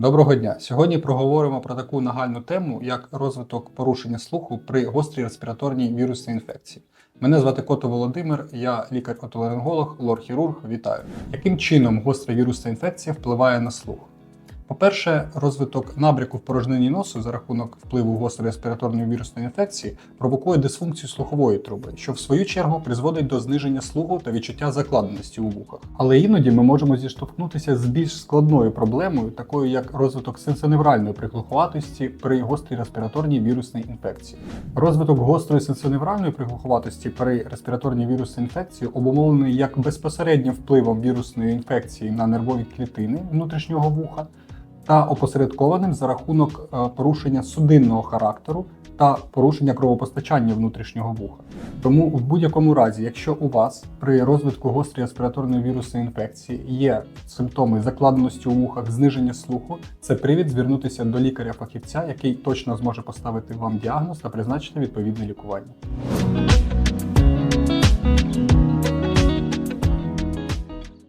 Доброго дня! Сьогодні проговоримо про таку нагальну тему, як розвиток порушення слуху при гострій респіраторній вірусній інфекції. Мене звати Кото Володимир, я лікар-отоларинголог, лор-хірург. Вітаю. Яким чином гостра вірусна інфекція впливає на слух? По-перше, розвиток набряку в порожнині носу за рахунок впливу гострої респіраторної вірусної інфекції провокує дисфункцію слухової труби, що в свою чергу призводить до зниження слуху та відчуття закладеності у вухах. Але іноді ми можемо зіштовхнутися з більш складною проблемою, такою як розвиток сенсоневральної приглуховатості при гострій респіраторній вірусній інфекції. Розвиток гострої сенсоневральної приглуховатості при респіраторній вірусній інфекції обумовлений як безпосереднім впливом вірусної інфекції на нервові клітини внутрішнього вуха та опосередкованим за рахунок е, порушення судинного характеру та порушення кровопостачання внутрішнього вуха. Тому в будь-якому разі, якщо у вас при розвитку гострої респіраторної вірусної інфекції є симптоми закладеності у вухах, зниження слуху, це привід звернутися до лікаря-фахівця, який точно зможе поставити вам діагноз та призначити відповідне лікування.